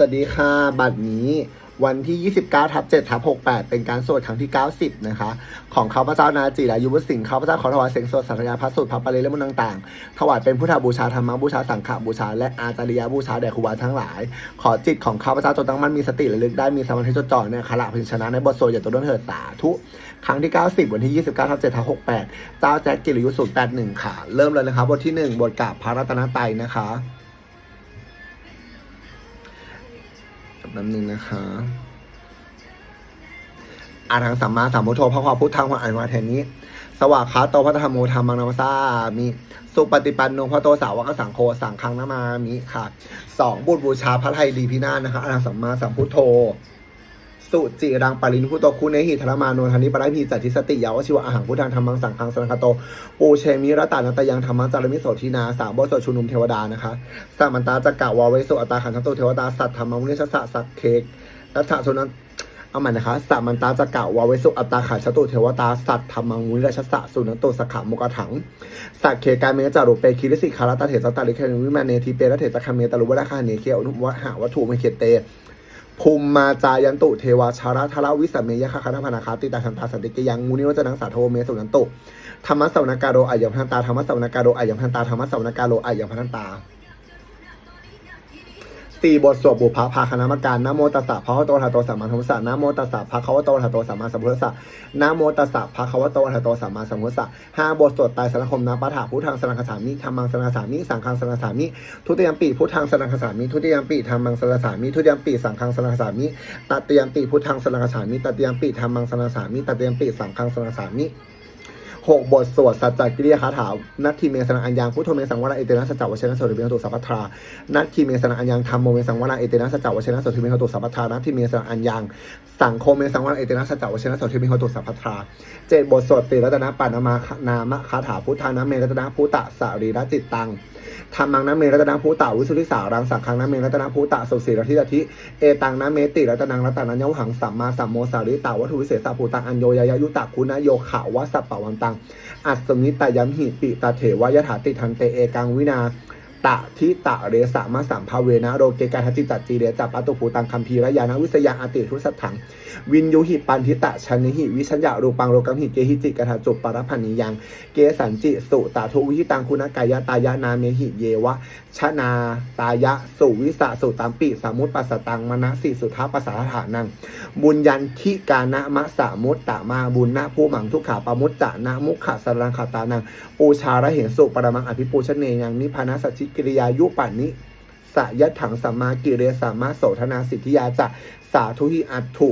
สวัสดีค่ะบัตรนี้วันที่ 29ทับ7ทับ68 เป็นการสวดครั้งที่ 90 นะคะ ของข้าพเจ้านาจีรายุวสิงห์ข้าพเจ้าขอถวายเสียงสวดสัตยาพระสูตรพระปริเลมุนต่างๆ ถวายเป็นพุทธบูชาธรรมบูชาสังฆบูชา และอาจาริยบูชาแด่ครูบาทั้งหลาย ขอจิตของข้าพเจ้าจงตั้งมั่นมีสติระลึกได้มีสมาธิจดจ่อในขณะพิชนะในบทสวดอย่าตัวต้นเถิดสาธุครั้งที่ 90 วันที่ 29ทับ7ทับ68 เจ้าแจ็คกิริยุ081 ค่ะ เริ่มเลยนะคะบทที่ 1 บทกราบพระรัตนตรัยนะคะ แป๊บนึงนะคะอาทางสัมมาสัมพุทโธพระความพุทธังพระอันวาเทนี้ สวากขาโตพระธรรมโมธรรมังนามสามีสุปฏิปันโนพระโตสาวกสังโฆสังฆังนามามิค่ะสองบุตรบูชาพระไทยดีพินาศนะคะอาทางสัมมาสัมพุทโธ สุจิรังปรินพุโตคุเนหิธรมาโนทันิปะไรพีจัตติสติยาวชิวอาหังพุทธังธรรมังสังฆังสนังคโตปูเชมิรตานัตยังธรรมังจารมิโสทินาสามบทสวดชุนุมเทวดานะคะสามันตาจักกะวาเวสุอัตตาขันธโตเทวดาสัตธรรมมุนิชสสะสักเคกรัฐสุนันเอาใหม่นะคะสามันตาจักกะวาเวสุอัตตาขันธตุเทวดาสัตธรรมังมุนิชสสะสุนันตุสขะมุกถังสักเคกาเมจารุเปคิริสิคาราตาเถสตาลิเคนุวิมาเนทีเปรเถสคาเมตาลุวะคาเนเคอนุวะหาวัตถุเมเคเต ภูมิมาจายันตุเทวาชาระธาราวิสเมยะคาคานาพนาคาติตาชันตาสันติกยังมูนิวจนังสาโทเมสุนันตุธรรมะสวนกาโรอายัมพันตาธรรมะสวนกาโรอายัมพันตาธรรมะสวนกาโรอายัมพันตา สี่บทสวดบุพภาคณามการนะโมตัสสะภะคะวโตอะระหะโตสัมมาสัมพุทธัสะนะโมตัสสะภะคะวะโตอะระหะโตสัมมาสัมพุทธัสสะนะโมตัสสะภะคะวะโตอะระหะโตสัมมาสัมพุทธัสสะห้าบทสวดไตรสรณคมนาปะถาพุทธังสนังคสามิธรรมังสนังคสามิสังฆังสนังคสามิทุติยมปีพุทธังสนังคสามิทุติยมปีธรรมังสนังคสามิทุติยมปีสังฆังสนังคสามิตติยมปีพุทธังสนังคสามิตติยมปีธรรมังสนังคสามิตติยมปีสังฆังสนังคสามิ หกบทสวดสัจจกิริยาคาถา นัตถิเมสนังอัญญังพุทโธเมสังวราเอเตนะสัจจวชนะโสติเมหตุสัพพทานัตถิเมสนังอัญญังธรรมโมเมสังวราเอเตนะสัจจวชนะโสติเมหตุสัพพทานัตถิเมสนังอัญญังสังโฆเมสังวราเอเตนะสัจจวชนะโสติเมหตุสัพพทาเจ็ดบทสวดติรัตนะปานามานามคาถาพุทธานะเมรัตนะพุตตะสารีรจิตตังธรรมังนะเมรัตนาภูตาวิสุทธิสารังสังฆังนะเมรัตนาภูตาสุสีรทิรทิเอตังนะเมติรัตนังรัตนัญญหังสัมมาสัมโมสาริตาวัตถุวิเศษสัพภูตังอัญโยยายุตาคุณโยขาวะสัปปะวันตังอัศมิตายัมหิปิตาเถวายถาติทันเตเอกังวินา ตะทิตะเรสะมาสัมภาเวนะโรเกกาทจิจัตจีเรจับปัตุภูตังคัมภีรยานวิสยาอติทุสัตถัง วินยุหิปันทิตะชันนิหิ วิชัญญารูปังโลกัมหิเกหิจิกถาจุปปารพันนิยัง เกสันจิสุตาทุวิหิตังคุณกายตายะนาเมหิเยวะชนาตายะสุวิสะสุตามปิสามุตปัสตังมณสิสุทัปปัสสาฐานัง บุญยันทิกานะมะสามุตตะมาบุญนะผู้หมังทุกขาปมุตจะนะมุขะสรังคาตานัง ปูชาระเหสุปรมังอภิปูชเนยังนิพานสัจจิกิริยายุปันนิสยถังสัมมากิเรสัมมาโสธนาสิทธิยาจะสาธุหิอัตถุ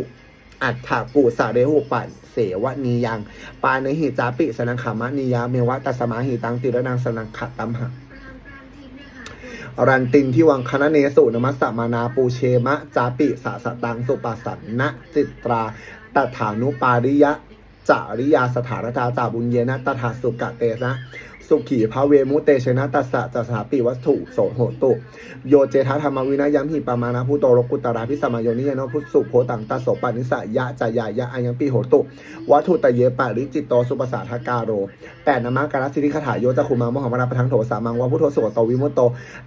อัฏฐปุสาเรหุปันเสวนียัง ปาในหิจาปิสนังขามะนิยาเมวะตัสมาหิตังติระนังสนังขะตัมหะรันตินที่วังคณะเนสุนมัสสมานาปูเชมะ จาปิสะสะตังสุปัสสันนะจิตราตถานุปาริยะ จาริยาสถานตาจาบุญเยนะตถาสุกะเตนะ สุขีพระเวมุเตชนะตัสสะจัสาปิวัตถุโสโหตุ โยเจทธรรมวินายัมหิปามานะพุโตรกุตราพิสมัยโยนิยโนพุทสุโพตังตัสโสปานิสะยะจายายะอายังปิโหตุ วัตถุตะเยปาริจิตโตสุปสาทกาโรแปดนามาการสิทธิคถาโยจะคุมามหามราปทังโถสามังวะพุทโธสุโตวิมุตโต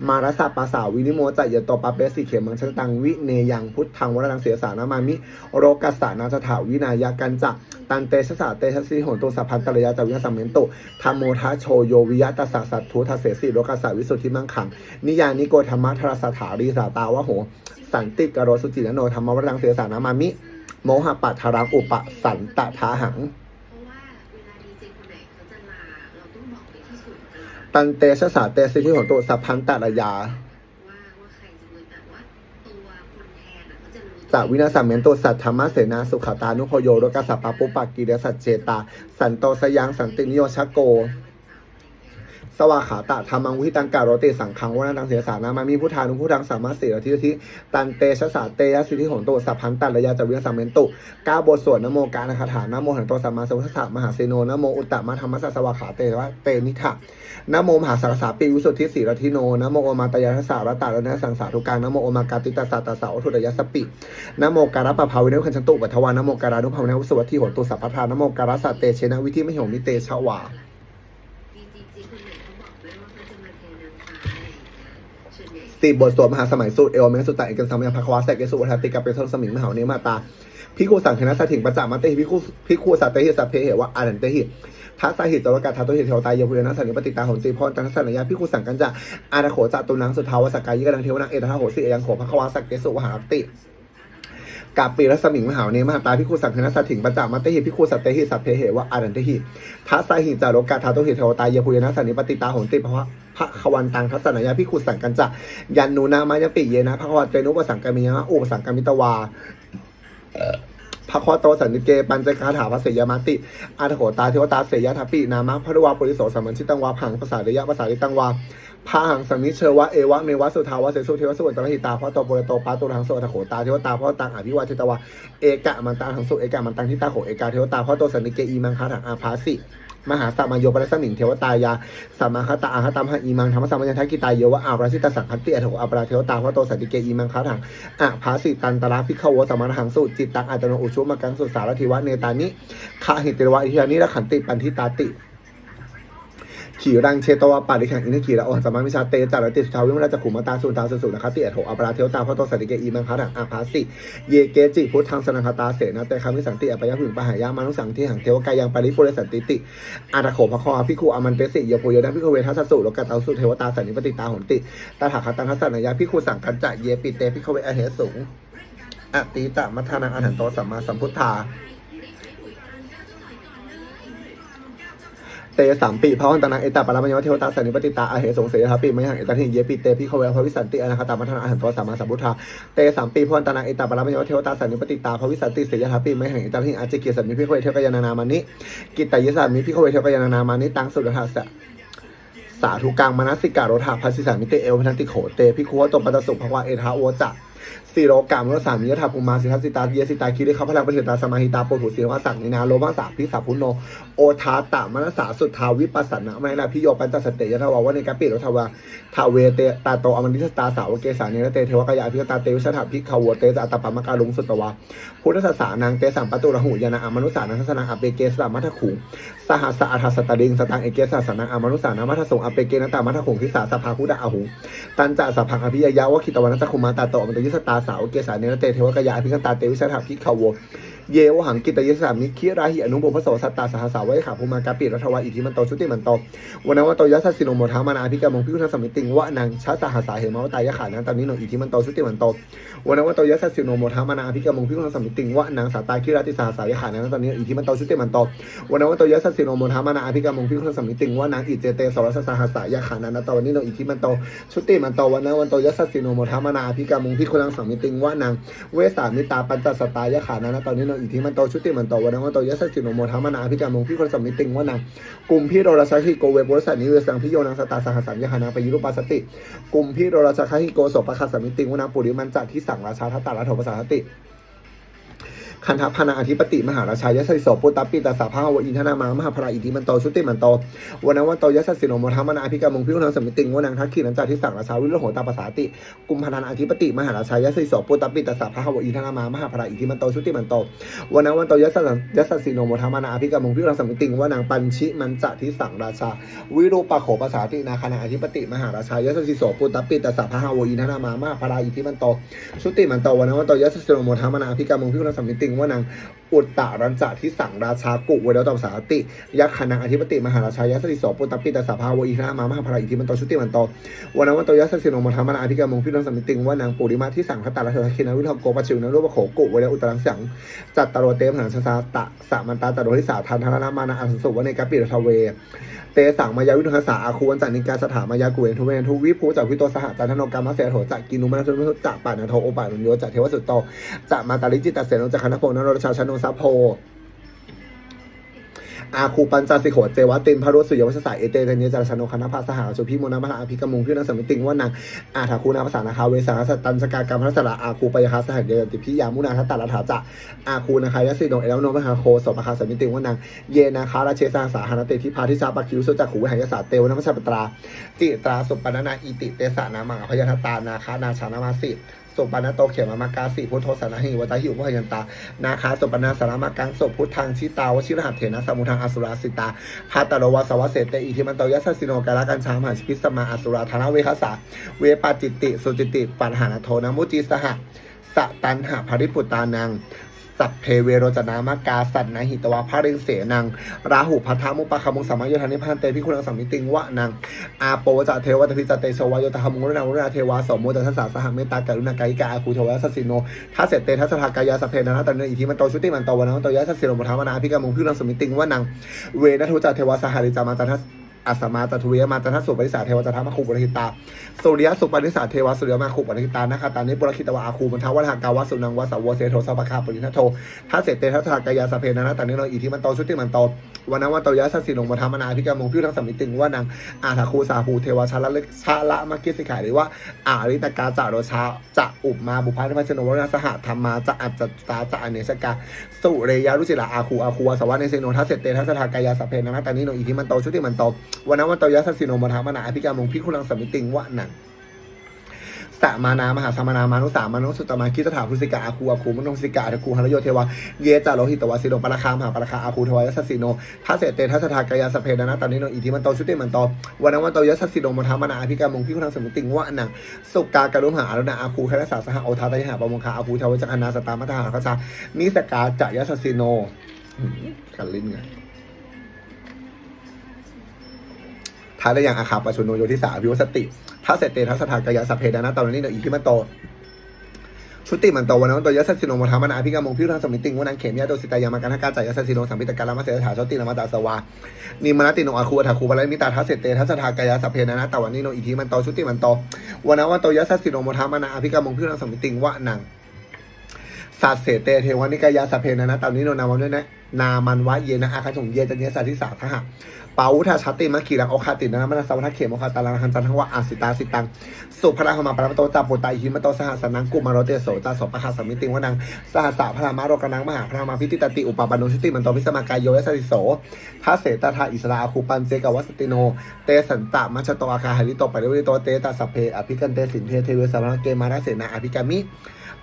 มารสะปาสสาวินิโมจะเยโตปาเปสิเขมังชันตังวิเนยังพุทธังวรังเสียสานามามิ โรกัสสานาสถาวินายกันจะตันเตชะสาเตชะสิโหนตุสัพพันตระยะจาวิยสัมเมนตุธรรมโมทะโชโยวิยะตัสสะสัตถุทเสสิโรกัสสาวิสุทธิมังขัง นิยานิโกธรรมะทรสถารีสาตาวะโห สันติกโรสุจินโนธรรมวรังเสสานามามิ โมหะปัทรังอุปสันตทาหังเพราะว่าเวลาดีเจคนไหนเขาเราต้องบอกไปที่ศูนย์กลางตันเตชะสาเตสิทธิโหนตุสัพพันตระยาใครจะรู้แต่ว่าตัวคนแทน สกวินาสัมเมนตุสัทธรรมเสนาสุขตานุโคโยโรกัสสะปะปุปปะกิเดสัจเจตา สันโตสยังสันตินิโยชโก สวาขาตะธรรมังวิตังกาโรเตสังคังวนาตังเสียสานามามีพุทธานุพุทธังสามารถเสียทิทิตันเตชะสาเตยะสิทธิของโตสัพพันตันระยะจาวินาสัมเมนตุก้าบทสวดนโมกาณคาถานโมหันโตสัมมาสัมพุทธะมหาเสโนนโมอุตตมะธรรมสัสวาขาเตวะเตนิทะนโมมหาสารสาปีวิสุทธิสีรทิโนนโมโอมาตยาทสารตาระนะสังสารุกังนโมโอมากาติตาสาตาสาวทุตยสปินโมการะปะภาวิเนคันชันตุปัทวานโมการานุภาวินวุสวัตถิโหตุสัพพทานโมการะสัตเตเชนะวิธิมหิโหมิเตชะวาเขาจะมาเทน้ำตาอะไรอย่างเงี้ย เชิญใหญ่ สี่บทสวดมหาสมัยสูตรเอวเมสุตตะเอกสัมยังภควาแสกเกสุวัฏติกาเปโทสมิงมหาเนมาตาพิคูสังคณะสถิงประจามาเตหิพิคูพิคูสัตเตหิสัพเพเหวะอานันเตหิทัสสาหิตวกาทัตโตหิเทวตายโยพุยนัสันนิปติตาหนติพรตันสันยาพิคูสังกันจะอาณาโขจตุนังสุทาวสกายิกนังเทวนังเอตทาโหสิเอยังโขภควาสักเกสุวหาติ กาปีรัสมิงมหาเนมหาตาพิคูสังคณสัตถิงปัจจามาเตหิพิคูสัตเตหิสัพเพเหวะอารันเตหิทัสสหิจารกาทัตโตหิเทวตายเยพุยนะสันนิปติตาหนติพระพระขวันตังทัสสนยาพิคูสังกันจะยันนูนามายปิเยนะพระควาเตนุปสังกามิยะอุปสังกามิตวาพระควาโตสันติเกปัญจคาถาภเสยมติอาทโหตาเทวตาเสยทัพปินามะพระวาปุริโสสัมมันชิตังวาผังภาษาเดยะภาษาลิตังวา พาหังสัมมิเชวะเอวะเมวะสุทาวะเสสุเทวะสุวรรณหิตาพระตโปรโตปาตุทังโสอัตโขตาเทวตาพระตังอภิวาเทตวาเอกะมันตาทังสุเอกะมันตังทิตาโขเอกาเทวตาพระโตสันติเกอีมังคาถังอาภาสิมหาสัมมาโยปรัสมิงเทวตายาสัมมาคตาอาคตัมหะอีมังธรรมสัมมัญทักกิตายโยวะอาปราชิตสังคัตติอโถอัปราเทวตาพระโตสันติเกอีมังคาถังอะภาสิตันตระพิขวสมาหังสุจิตตังอัตโนอุชุมกังสุสารทิวะเนตานิคาหิติวะอิทยานิรขันติปันทิตาติ ขีรังเชตวะปาริขังอินทขีระโอหัสมามิชาเตจารติสุทาวิมราจขุมตาสุตาสุสุนะคะติอโถอัปราเทวตาพระโตสันติเกอีมังคาถังอาภาสิเยเกจิพุทธังสนังคตาเสนะแต่คามิสันติอปยะผึงปหายามานุสังที่หังเทวกายังปาริปุเรสันติติอาตะโขภควาพิคูอามันเตสิเยโปโยนะพิคูเวทัสสุโลกาตาสุเทวตาสันนิปติตาหนติตาถาคตังทัสสนายาพิคูสังกัจจะเยปิเตพิคูเวอเหสุงอติตะมัทานังอรหันโตสัมมาสัมพุทธา เตสามปีพระวันตนาเอตาปรามยมเทวตาสันนิปติตาอาเหสงเสยทัปีมยังเอตาทิเยปิเตพิโคเวพระวิสันติอนาคตามัทนาอหันโตสัมาสัมพุทธาเตสามปีพระวันตนาเอตาปรามยมเทวตาสันนิปติตาพระวิสันติเสยทัปีมยังเอตาทิอาจิเกียสันนิพิโคเวเทวกยานานามานิกิตตายสันนิพิโคเวเทวกยานานามานิตังสุดทัสสะสาธุกังมนัสสิการโรธาภัสสิสามิเตเอวพนันติโขเตพิคุวะตปัตสุภควาเอทาโอจะสีโรกามรสามิยถาภูมาสิทัสสิตาเยสิตาคิริเขาพลังปฏิตาสมาหิตาปุถุสีวาสังนินาโลมาสาพิสาพุโนโอทาตามนสาสุทธาวิปัสสนะไม่นะพิโยปัญจสเตยทวาวะในกัปปิโรทวาทาเวเตตาโตอมันติสตาสาวเกสาเนรเตเทวกายาพิตาเตวิสถาพิขาวเตจะอัตปามกาลุงสุตวาพุทธศาสานังเตสัมปตุระหุยานาอมนุสานังสนังอเปเกสามัทขุงสหัสอัฏฐสตดิงสตังเอเกสาสนังอมนุสานามัทสงอเปเกนตามัทขุงทิสาสภาคุดาอหุตันจะสัพพังอภิยยาวะคิตวันตะคุมาตาโตอมนตยิสตาเสาเกษาเนรเตเทวกยาพิกันตาเตวิสถาพิขาว เยวหังกิตยสามิคิราหิอนุโมพโสสัตตาสหสาวไวขาภูมากาปิรัทวาอิทิมันโตชุติมันโตวันวัตโตยัสสิโนโมทามานาภิกามงพิคุทสมิติงวะนังชาสหัสาเหมาวตายะขานันตานิโนอิทิมันโตชุติมันโตวันวัตโตยัสสิโนโมทามานาภิกามงพิคุทสมิติงวะนังสาตาคิราติสหัสายะขานันตานิโนอิทิมันโตชุติมันโตวันวันโตยัสสิโนโมทามานาภิกรมงพิคุสมิติงว่านางอิเจเตสรสสหัสายาขานันตวันนี้โนอิทิมันโตชุติมันโตวันวันโตยัสสิโนโมทามานาภิกรมงพิคุลังสมิติงว่านางเวสามิตาปัญจสตายาขานันตอนนี้โนอิทิมันโตชุติมันโตวันนั้นวันโตยัสสิโนโมทามานาอภิจารมงพิคนสมิติงว่านางกลุ่มพี่โรราชาฮิโกเวปุรสันนิเวสังพิโยนังสตาสหัสสัญญานาปยุรุปัสสติ กลุ่มพี่โรราชาฮิโกโสปะคัสสมิติงว่านางปุริมันจัดที่สั่งราชาทัตตาราโถปสาสติ คันธพนาอธิปติมหาราชายสสิโสปุตตปิตาสาภาวอินทนามามหาพราอิทิมันโตชุติมันโตวันนวันโตยัสสิโนโมทามนาภิกรมงพิคุนังสมิติงวนังทักขีนันจาทิสังราชาวิโรโหตาปสาติ กุมพนันอธิปติมหาราชายสสิโสปุตตปิตาสาภาวอินทนามามหาพราอิทิมันโตชุติมันโตวันนวันโตยัสสยัสสิโนโมทามนาภิกรมงพิคุนังสมิติงวนังปัญชิมันจาทิสังราชา วิโรูปโขปสาตินาคณาอธิปติมหาราชายสสิโสปุตตปิตาสาภาวอินทนามามหาพราอิทิมันโตชุติมันโตวันนวันโตยัสสิโนโมทามนาภิกรมงพิคุนังสมิติงวนังอุตตะรัญจะที่สั่งราชากุเวเดตอมสาติ ยักษ์คณังอธิปติมหาราชายัสสิโสปุตตปิตาสาภาวอิทนามามหาพราอิทิมันโตชุติมันโตวันนวันโตยัสสิโนมธรรมนาอภิกรมงพิรังสมิติงว่านางปุริมาที่สั่งคตาราชาคินาวิทโกปชิวนารูปโขกุเวเดอุตรังสังจัตตโรเตมหันสสาตะสามันตาตโรทิสาทันทานามานาอันสุวเนกาปิรทเว เตสังมายาวิทุหสาอาคูวันจันิกาสถามายากุเวนทุเวนทุวิภูจากวิโตสหจันทนกรรมเสโถจักกินุมานุทุจักปานาโทโอปานุโยจักเทวสุตโตจักมาตาลิจิตาเสนจักคณโพนรชาชนสัพโพอาคูปัญจสิโขเจวะตินพระรุสุยวัชสายเอเตเตเนจารชนคณะภาสหาสุพิโมนามาอภิกมุงพินัสมิติงว่านางอาถาคูนาภาษานาคาเวสาสตันสกากรรมพัสระอาคูปยคาสหัสเดติพิยามุนาทัตตาลถาจะอาคูนาคายสิโนเอลโนมหาโคสปะคาสมิติงว่านางเยนาคาราเชสาสาหานเตทิพาทิชาปคิวสุจักขูวิหายสาเตวนัมชาปตราติตราสุปปนานาอิติเตสานามังอภยทัตตานาคานาชานามาสิ สุปานโตเขมามากาสีพุทโธสนาหิวตาหิวพยันตา นาคาสุปนาสารมากังสุพุทธังชิตาวชิรหัตเถนะสมุทังอสุราสิตาพาตโรวาสวะเสตอิทิมันโตยัสสิโนกาลกันชามหาชิพิสมาอสุราธนาเวคสาเวปาจิตติ สุจิติ ปัญหาโทนะมุจิสหะสะตันหะภริปุตานัง สัพเพเวโรจนามากาสัตนาหิตวาภาริงเสนัง ราหุพัทธามุปะคามุงสามโยธานิพันเตพิคุณังสัมมิติงวะนังอาโปวจะเทวะตพิจเตโชวายโยตหามุงรุนารุนาเทวาสมโมตัสสะสหเมตตากรุณากายิกาอาคูเทวะสสสิโนทัสเสตเตทัสสะทากายาสัพเพนะตันเนอิทิมันโตชุติมันโตวันนันโตยะสสสิโรมุทามนาพิกามุงพิรังสัมมิติงวะนังเวนะทุจเทวะสหริจามาตัทัส อัสมาตทุเยมาตัทัสสุปริสาเทวะตัทมาคุปริหิตาสุริยสุปริสาเทวสุริยมาคุปริหิตานะคะตานิปุรคิตวะอาคูมันทวัฒกาวะสุนังวะสาวเสโทสัพคาปริณโทถ้าเสร็จเตทัสสากายาสเพนะตันเนโนอิทิมันโตชุติมันโตวันนั้นวันโตยะสสสิโนมทามนาพิกามงพิรังสมิติงวะนังอาถาคูสาภูเทวชาละลึกชาละมกิสิกายหรือว่าอาริตกาจะโรชาจะอุปมาบุพาธิพัชโนวรสหธรรมาจะอัจจตาจะอเนสกาสุเรยารุจิระอาคูอาคูวาสวะในเซโนทัสเสตเตทัสสทากายาสเพนะตานิโนอิทิมันโตชุติมันโตวันนั้นวันโตยะสสสิโนมทามนาพิกามงพิคุลังสมิติงวะหนังสะมานามหาสมนามานุสามานุสุตมาคิตถาพุสิกาอาคูอาคูมนุสิกาอาคูหรโยเทวาเยจาโลหิตวาสิโนปราคามหาปราคาอาคูทวายสสสิโนทัสเสตเตทัสทากายาสพเพนะตานิโนอิทิมันโตชุติมันโตวันนั้นวันโตยะสสสิโนมทามนาพิกามงพิคุลังสมิติงวะนังสุกากรุหาอรุณาอาคูคณสาสหโอทาตยหาปมงคาอาคูทวจักรนาสตามตหาคชานิสกาจะยสสิโนกันลิ้นไง ท้ายได้อย่างอาคาปชุนโนโยทิสาพิวสติถ้าเสร็จเตทัสถากายาสพเพดานะตอนนี้เนอีพิมันโตชุติมันโตวันนั้นตัวยสสิโนมทามนาพิกามงพิรังสมิติงวันังเขมยาโตสิตายามากันทกาจายสสิโนสัมปิตการามาเสถาชตินามาตาสวานิมนติโนอาคูอัฐาคูบาลมิตาทัสเสตเตทัสสทากายาสพเพนะนะตวันนี้โนอิทิมันโตชุติมันโตวันนั้นวันโตยสสสิโนโมทามนาอภิกามงพิรังสมิติงวะนังสัตเสเตเทวานิกายาสพเพนะนะตอนนี้โนนาวันด้วยนะ นามันวะเยนะอาคาถงเยจันเยสัตทิสาทหะปาวุธาชติมะขีรังโอคาตินะมนัสสวัฏเขมโอคาตาลังหันจันทังวะอาสิตาสิตัง สุพระหมาปรมโตจาปุตตาอิหิมโตสหัสนังกุมารโตเตโสตาสปะคาสมิติวนังสหัสสะพระมารกนังมหาพระมาพิติตติอุปปานุชุติมันโตพิสมากายโยยสสิโสทัสเสตถาอิสราอาคูปันเจกวัสติโน เตสันตะมัชโตอาคาหาริโตปะเรวิโตเตตาสเพอภิกันเตสินเทเทเวสารเกมาราเสนาอภิกามิ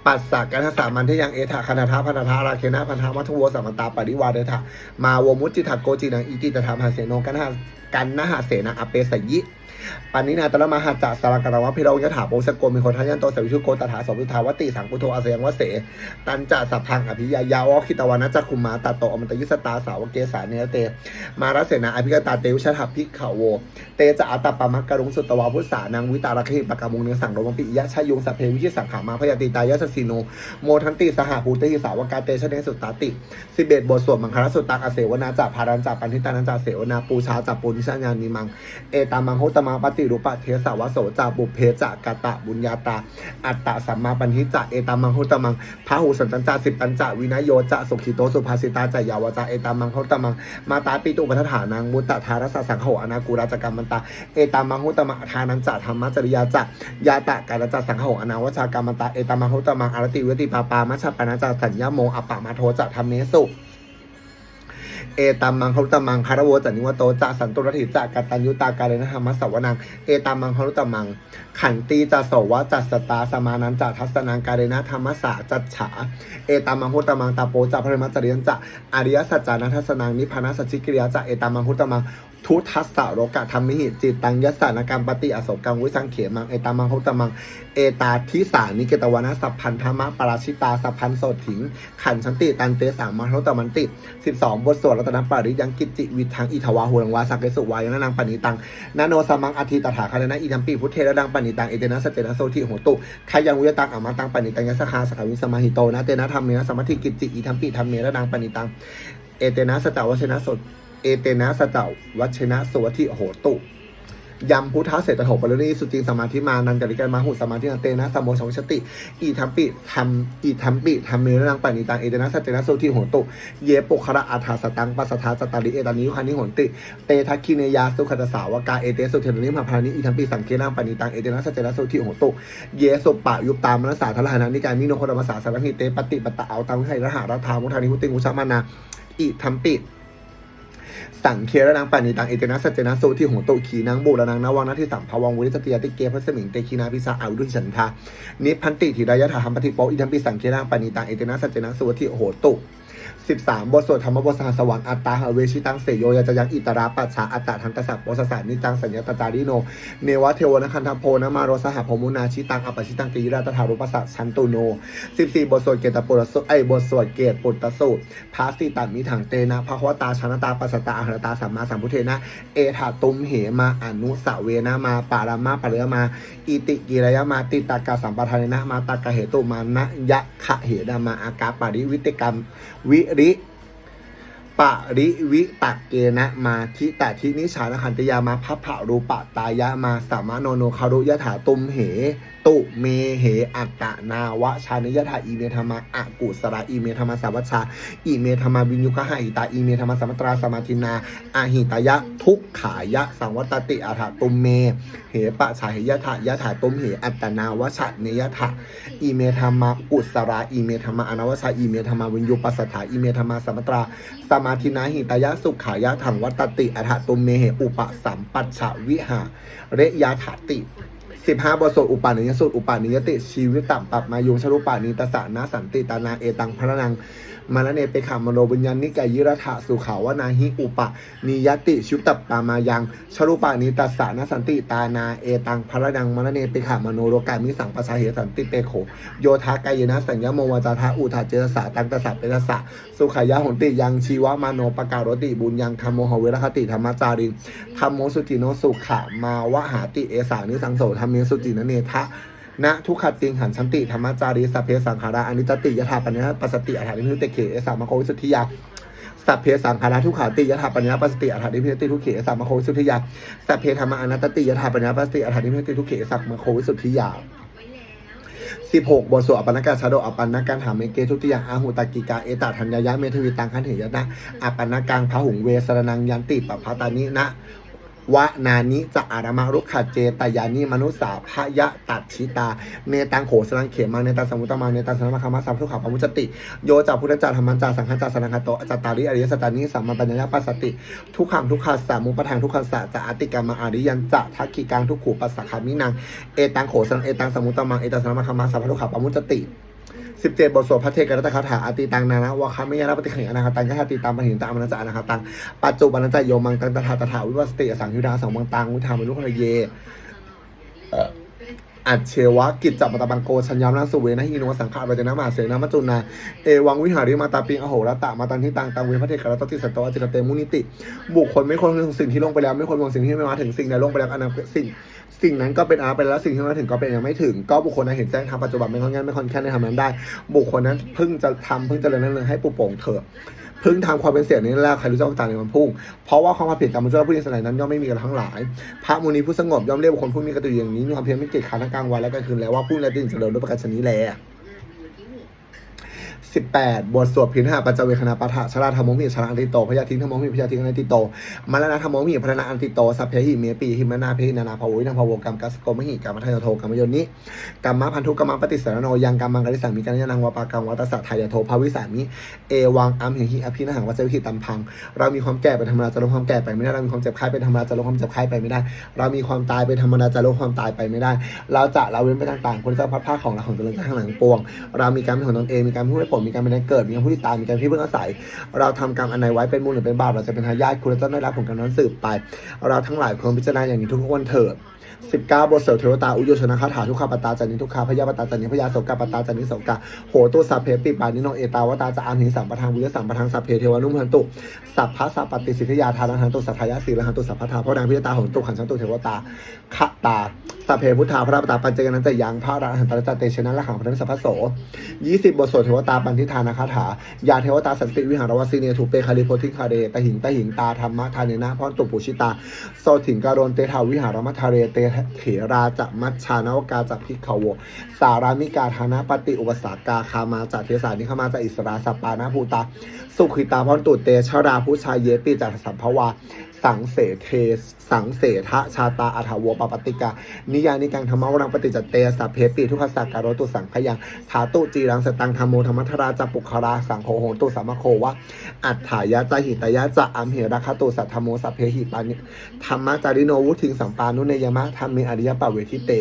ปัสสะกันทสามันทยังเอถาคณทาพันธาราเคนะพันธามัทโวสัมมตาปริวาเดถะมาวมุจิถักโกจินังอิติตถามหาเสโนกันหากันนหาเสนาอเปสยิ ปานินาตระมหาจัสารังกรวะพิรยถาโปสโกมีคนทัยันโตสวิชุโกตถาสวิทาวติสังพุโทอาสยังวเส ตันจะสัพพังอภิยายาวคิตวานะจักคุมาตาโตอมตยุสตาสาวกเกสาเนเต มารัสเสนาอภิกตาเตวิชถาพิกขโว เตจะอัตปามักกรุงสุตวาพุทธานังวิตาราคิปะกามุงเนสังโรมปิยะชายุงสัพเพวิชิสังขามาพยาติตายะสสิโนโมทันติสหภูติสาวกาเตชะเนสุตตาติสิเบตบทสวดมังคลสุตตักอเสวนาจาพารันจาปันทิตานันจาเสวนาปูชาจาปุนิชญานิมังเอตามังโหตมัปฏิรูปะเทสาวโสจาบุเพจากตะบุญญาตา อัตตะสัมมาปัญหิจะเอตามังโหตมังพระหูสันตัญจาสิบปัญจวินโยจะสุขิโตสุภาสิตาจายาวจาเอตามังโหตมังมาตาปิตุปัฏฐานังมุตตะทารสสสังโหอนากูราจกรรมันตาเอตามังโหตมังทานันจะธรรมจริยาจะยาตะการจะสังโหอนาวชากรรมันตาเอตามังโหตมังอารติเวติปาปามัชปานาจะสัญญาโมอปปะมาโทจะธรรมเมสุ เอตัมมังคารุตมังคารวจันิวโตจะสันตุรถิจะกัตตัญยุตาการเนธรรมสวนังเอตัมมังคารุตมัง ขันตีจะโสวะจัสตาสมานันจะทัศนังการเนธรรมสาจัจฉาเอตัมมังคุตมังตาโปจะพระมัจจริยันจะอริยสัจจานัทัศนังนิพพานัสชิกิริยจะเอตัมมังคุตมังทุทัสสะโรกะธรรมิหิจิตตังยัสสานกรรมปฏิอโศกังวิสังเขมังเอตามังคุตมัง เอตาทิสานิเกตวานะสัพพันธมะปราชิตาสัพพันโสถิง ขันชันติตันเตสามารุตมันติสิบสองบทสวดรัตนปาริยังกิจจิวิทังอิทวาหุลังวาสักเกสุวายังนางปณิตังนาโนสมังอธิตถาคานะอิทัมปีพุทเทระดังปณิตังเอเตนะสเตนะโสทิโหตุขยังวิยตังอามาตังปณิตังยสคาสกาวิสมาหิโตนะเตนะธรรมเมนะสมัติกิจจิอิทัมปีธรรมเมระดังปณิตังเอเตนะสตาวชนะสดเอเตนะสตาววัชนะสวัติโหตุ ยำพุทธเศรษฐโหปรินีสุจิงสมาธิมานันจริกันมาหุสมาธินันเตนะสมโมชงชติ อีทัมปิทำอีทัมปิทำเมรนังปณิตังเอเตนะสัจเจนะโสทิโหตุ เยปุคระอาถาสตังปัสสทาจตาริเอตานิยุคานิโหนติ เตทักคิเนยาสุขตสาวกาเอเตสุเทนนิมหาพานิอีทัมปิสังเคนังปณิตังเอเตนะสัจเจนะโสทิโหตุ เยสุปะยุปตามนสาทลหานานิกายมิโนโคตมสาสารหิเตปฏิปตะเอาตังไห้ระหะรัฐามุทานิหุติงุชามานาอิทัมปิ สังเคระนังปานิตังเอเตนะสัจเจนะสุที่หงโตขีนังบุรนังนวังนาที่สัมภวังวุริสติยติเกพระสมิงเตคีนาพิสาอาวุธฉันทานิพพันติถิรายะถาหัมปฏิโปอิทัมปิสังเคระนังปานิตังเอเตนะสัจเจนะสุที่โหตุ 13 บทสวดธรรมบทสหสวรรค์อัตตาหะเวชิตังเสยโยยะจะยังอิตราปัจฉาอัตตาทันตสัพโอสสานิจังสัญญาตตาดิโน เนวะเทวนะคันธโพนะมาโรสหพมุนาชิตังอปชิตังติราตถารุปัสัสชันตุโน 14 บทสวดเกตปุรสุไอบทสวดเกตปุตตสูตรพาสิตัมิถังเตนะภควตาชนตาปัสสตาอหรตาสัมมาสัมพุเทนะ เอถาตุมเหมาอนุสเวนะมาปารามาปะเรือมา อิติกิรยมาติตากาสัมปทานนะมาตากะเหตุมานะยะขะเหดามาอากาปาริวิติกรรมวิริปะริวิตะเกนะมาทิตะทินิชานคันตยามาพัพผะรูปะตายะมาสามะโนโนคารุยะถาตุมเห ตุเมเหอัตตะนาวะชานิยถาอีเมธรรมะอากุสระอีเมธรรมสาวัชชาอีเมธรรมวิญญุคหะหิตาอีเมธรรมสัมตราสมาธินาอาหิตายะทุกขายะสังวัตติอาถาตุมเม เหปะชาเหยะถายะถาตุมเหอัตนาวชะเนยถาอีเมธรรมะกุสราอีเมธรรมะอนาวชาอีเมธรรมะวิญญูปัสสถาอีเมธรรมะสัมตราสมาธินาหิตายะสุขายะถังวัตติอัฏฐตุมเมเหอุปสัมปัชชวิหาเรยาถาติ สิบห้าบทสวดอุปาณิยสูตอุปาณิยติชีวิตตับปับมายุงชรุปานิตสานาสันติตานาเอตังพระนัง มานะเนเปขามโนบุญญานิกายิรถะสุขาวนาหิอุปะนิยติชุตตับปามายังชรุปานิตสานสันติตานาเอตังพระนังมานะเนเปขามโนโรกามิสังปชาเหสันติเปโขโยธากายนะสัญญาโมวาจาทาอุทาเจตสาตังตสะเปตสะสุขายะหนติยังชีวะมาโนปการติบุญยังธรรมโมหเวรคติธรรมจาริงธรรมโมสุติโนสุขามาวะหาติเอสานิสังโสธรรมเมสุตินเนทะ ณทุกขติงหันชันติธรรมจารีสัพเพสังขาราอนิจจติยถาปัญญาปัสสติอัฏฐานิพิเตเขเอสามโควิสุทธิยาสัพเพสังขาราทุกขาติยถาปัญญาปัสสติอัฏฐานิพิเตทุกเขเอสามโควิสุทธิยาสัพเพธรรมอนัตติยถาปัญญาปัสสติอัฏฐานิพิเตทุกเขเอสัมโควิสุทธิยาสิบหกบทสวดอปันนกาชาโดอปันนการหาเมเกทุติยังอาหุตากิกาเอตทัญญายะเมทวีตังคันเหยนะอปันนกังพหุงเวสรนังยันติปภาตานินะ วะนานิจะอารมารุขเจตยานิมนุสาพยะตัดชิตา เนตังโขสังเขมังเนตังสมุตตมังเนตังสนมคามาสัพุทธขาปมุจติ โยจาพุทธจารธรรมันจาสังฆจาสนังคโตอจตตาริอริยสตานิสัมมาปัญญาปัสสติ ทุกขังทุกขัสสะมุปทางทุกขัสสะจะอติกรรมอริยันจะทักขิกังทุกขูปัสสะขามินังเอตังโขสังเอตังสมุตตมังเอตังสนมคามาสัพุทธขาปมุจติ สิบเจ็ดบทสวดพระเทกรัตคาถาอติตังนานะวะคามิยาปฏิขังอนาคตังกะติตังปหินตังอมนัจจานาคตังปัจจุบันนัจจโยมังตังตถาตถาวิวัสติอสังยุดาสังมังตังวุฒามิลุคเยอัจเชวะกิจจัปตะบังโกชัญญามนัสุเวนะหินวสังขารปัจนะมหาเสนามัจจุนาเอวังวิหาริมาตาปิงอโหรตะมาตันทิตังตังเวพระเทกรัตติสัตตวจิตเตมุนิติ บุคคลไม่ควรถึงสิ่งที่ลงไปแล้วไม่ควรมองสิ่งที่ไม่มาถึงสิ่งใดลงไปแล้วอันนั้นสิ่ง สิ่งนั้นก็เป็นอาไปแล้วสิ่งที่มาถึงก็เป็นยังไม่ถึง ก็บุคคลนั้นเห็นแจ้งทางปัจจุบันไม่ค่อนข้างไม่ค่อนแค่ในทำนั้นได้ บุคคลนั้นเพิ่งจะทำเพิ่งจะเรียนนั่นเลยให้ปูโป่งเถอะเพิ่งทำความเป็นเสียนี้แล้วใครรู้จักต่างในวันพุ่ง เพราะว่าความผิดกรรมเจ้าผู้นิสมัยนั้นย่อมไม่มีกันทั้งหลาย พระมุนีผู้สงบย่อมเรียกบุคคลผู้มีกระตุอย่างนี้มีความเพียรไม่เกียจขานทั้งกลางวันและกลางคืนแล้วว่าผู้นั้นตื่นเจริญด้วยประการชนี้แล สิบแปดบทสวดพิณหาปัจเวคณาปะทะชราธรรมมิชราอันติโตพยาธิธรรมมิพยาธิอันติโตมาลนาธรรมมิพรณาอันติโตสัพเพหิเมปีหิมนาเพหินานาภาวินังภาวกรรมกัสโกมหิกรรมทายโทกรรมโยนิกรรมพันธุกรรมปฏิสารโนยังกรรมังกริสามิกัญญานังวปากรรมวัตสัทธายโทภาวิสามิเอวังอัมเหหิอภินหังวัจวิคิตัมพัง เรามีความแก่เป็นธรรมดาจะลดความแก่ไปไม่ได้เรามีความเจ็บไข้เป็นธรรมดาจะลดความเจ็บไข้ไปไม่ได้ เรามีความตายเป็นธรรมดาจะลดความตายไปไม่ได้ เราจะละเว้นไปต่างๆคนจะพัดผ้าของเราของตนเองข้างหลังปวง เรามีการเป็นของตนเองมีการพูดลมีการเป็นแดนเกิด มีการผู้ติดตายมีการที่เพิ่งอาศัย เราทำกรรมอันใดไว้เป็นมูลหรือเป็นบาป เราจะเป็นทายาทคุณจะได้รับผลกรรมนั้นสืบไป เราทั้งหลายควรพิจารณาอย่างนี้ทุกวันเถิด 19บทเสดเทวตาอุโยชนะคาถาทุกขาปตาจันนิทุกขาพยาปตาจันนิพยาโสกาปตาจันนิโสกาโหตุสัพเพปิปานิโนเอตาวตาจะอาหิสัมปทางวิยสัมปทางสัพเพเทวานุมหันตุสัพพะสัพปฏิสิทธิยาทานันหันตุสัพพยาสีลหันตุสัพพะทาพระนางพิยตาของตุขันชันตุเทวตาขะตาสัพเพพุทธาพระปตาปัญจกนันจะยังพระอรหันตระจเตชนะละขังพระนิสัพพโส20บทสวดเทวตาปันทิธานาคาถายาเทวตาสันติวิหารวสีเนทุเปคาริโพธิคาเรตหิงตหิงตาธรรมะทานเนนะพรตุปุชิตาโซถิงการนเตถาวิหารมัทาเรเตเถราจะมัชชานวกาจากพิกขโว สารามิกาธานาปฏิอุปสากาคามาจากเทสานิขมาจากอิสราสปปานาภูตา สุขิตาพรตุเตชราผู้ชายเยติจากสัมภวา สังเสเทสังเสทะชาตาอัฐวปปติกา นิยานิกังธรรมวรังปฏิจเตสัพเพปีทุกขสักการตุสังขยังขาตุจีรังสตังธรรมโมธรรมธราจปุคราสังโฆโหตุสัมโควะ อัฏฐายะจหิตยะจะอัมเหระคตุสัทธโมสัพเพหิปานิธรรมจาริโนวุทิงสัมปานุเนยมะธรรมเมอริยปะเวทิเต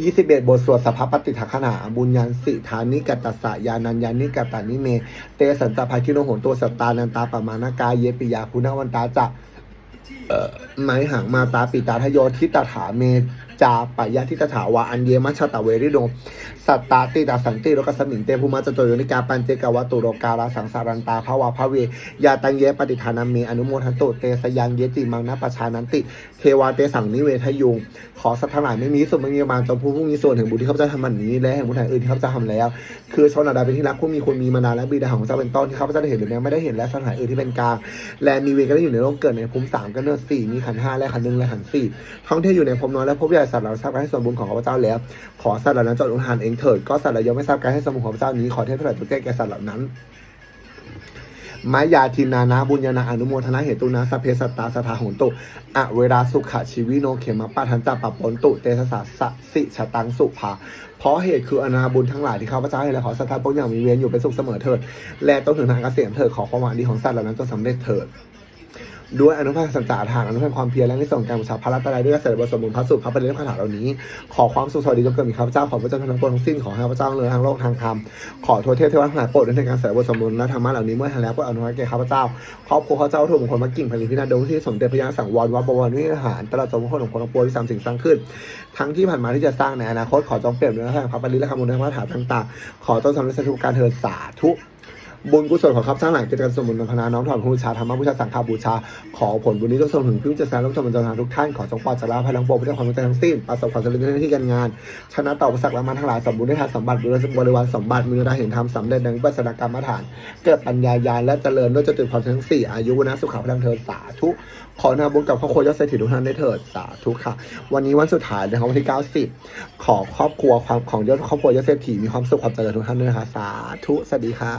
ยี่สิบเอ็ดบทสวดสัพพปฏิทักขณาบุญยันสิธานิกัตตสะยานัญญานิกัตตานิเม เตสันตภาคิโนโหนตัวสตานันตาปมานากาเยปิยาคุณวันตาจะไม้หางมาตาปิตาทโยทิตถาเม จาปยะทิตถาวาอันเยมัชตะเวริโนสัตตาติตาสันติโรกสมิงเตภูมาจโตโยนิกาปันเจกาวตุโรการาสังสารันตาภาวาภเวยาตังเยปฏิทานาเมอนุโมทันโตเตสยังเยจิมังนะปชานันติ เทวาเตสังนิเวทยุง ขอสัตว์ทั้งหลายไม่มีส่วนไม่มีประมาณจงผู้ผู้มีส่วนถึงบุญที่ข้าพเจ้าทำมันนี้และแห่งบุญแห่งอื่นที่ข้าพเจ้าทำแล้ว คือชนอาดาเป็นที่รักผู้มีคุณมีมานานและบิดาของเจ้าเป็นต้นที่ข้าพเจ้าได้เห็นหรือยังไม่ได้เห็นและสถานอื่นที่เป็นกลางและมีเวรก็ได้อยู่ในโลกเกิดในภูมิสามก็เนิดสี่มีขันห้าและขันหนึ่งและขันสี่ท่องเที่ยวอยู่ในภพน้อยและภพใหญ่สัตว์เหล่าทราบการให้ส่วนบุญของข้าพเจ้าแล้ว ขอสัตว์เหล่านั้นจดอุทานเองเถิด ก็สัตว์เหล่ายังไม่ทราบการให้ส่วนบุญของข้าพเจ้านี้ ขอเทพเถิดจงแก้แก่สัตว์เหล่านั้นมายาทินานาบุญญาณอนุโมทนาเหตุนาสเพสตตาสถาหนตุอะเวราสุขะชีวิโนเขมะปะทันจัปปะปนตุเตสสะสะสิชะตังสุภาเพราะเหตุคืออนาบุญทั้งหลายที่ข้าพเจ้าให้และขอสัทธาพวกอย่างมีเวียนอยู่เป็นสุขเสมอเถิด และต้องถึงทางเกษมเถิดขอความหวังดีของสัตว์เหล่านั้นจงสำเร็จเถิด ด้วยอนุภาคสัจจะทานอนุภาคความเพียรและในส่งการบูชาพระรัตนตรัยด้วยกระแสบทสมบูรณ์พระสุขพระปริเลขคาถาเหล่านี้ ขอความสุขสวัสดีจงเกิดมีข้าพเจ้าขอพระเจ้าทั้งปวงทั้งสิ้นขอให้ข้าพเจ้าเลยทางโลกทางธรรมขอโทษเทพเทวทั้งหลายโปรดในการแสดงบทสมบูรณ์และธรรมะเหล่านี้เมื่อทันแล้วก็อนุญาตแก่ข้าพเจ้าครอบครัวข้าพเจ้าถูกมงคลมากิ่งผลิตพินาศดงที่สมเด็จพระยาสังวรวัดบวรวิหารตลอดจนมงคลของคนทั้งปวงที่สามสิ่งสร้างขึ้น ทั้งที่ผ่านมาที่จะสร้างในอนาคตขอจงเปลี่ยนเนื้อทางพระปริและคำมูลในพระถาต่างๆ ขอจงสำเร็จทุกการเถิดสาธุ บุญกุศลของข้าพเจ้าหลายกิจการสมบูรณ์พนาน้อมถอดบูชาธรรมบูชาสังฆบูชา ขอผลบุญนี้จงส่งถึงพิมพ์จักรและผู้ชมบรรดาทุกท่านขอจงปลอดจากลาภายหลังปวงพุทธความรู้ใจทั้งสิ้นประสบความสำเร็จในหน้าที่การงาน ชนะต่ออุปสรรคและมันทั้งหลายสมบูรณ์ได้ทานสมบัติบริบริวารสมบัติมีเวลาเห็นธรรมสำเร็จดังวิปัสสนากรรมฐาน เกิดปัญญาญาณและเจริญด้วยจตุพรทั้งสี่อายุนะสุขภาพพลังเถิดสาธุ ขอนาบุญกับครอบครัวยอดเศรษฐีทุกท่านได้เถิดสาธุค่ะ วันนี้วันสุดท้ายนะครับวันที่ 90 ขอครอบครัวความของยอดครอบครัวยอดเศรษฐีมีความสุขความเจริญทุกท่านด้วยนะคะสาธุสวัสดีค่ะ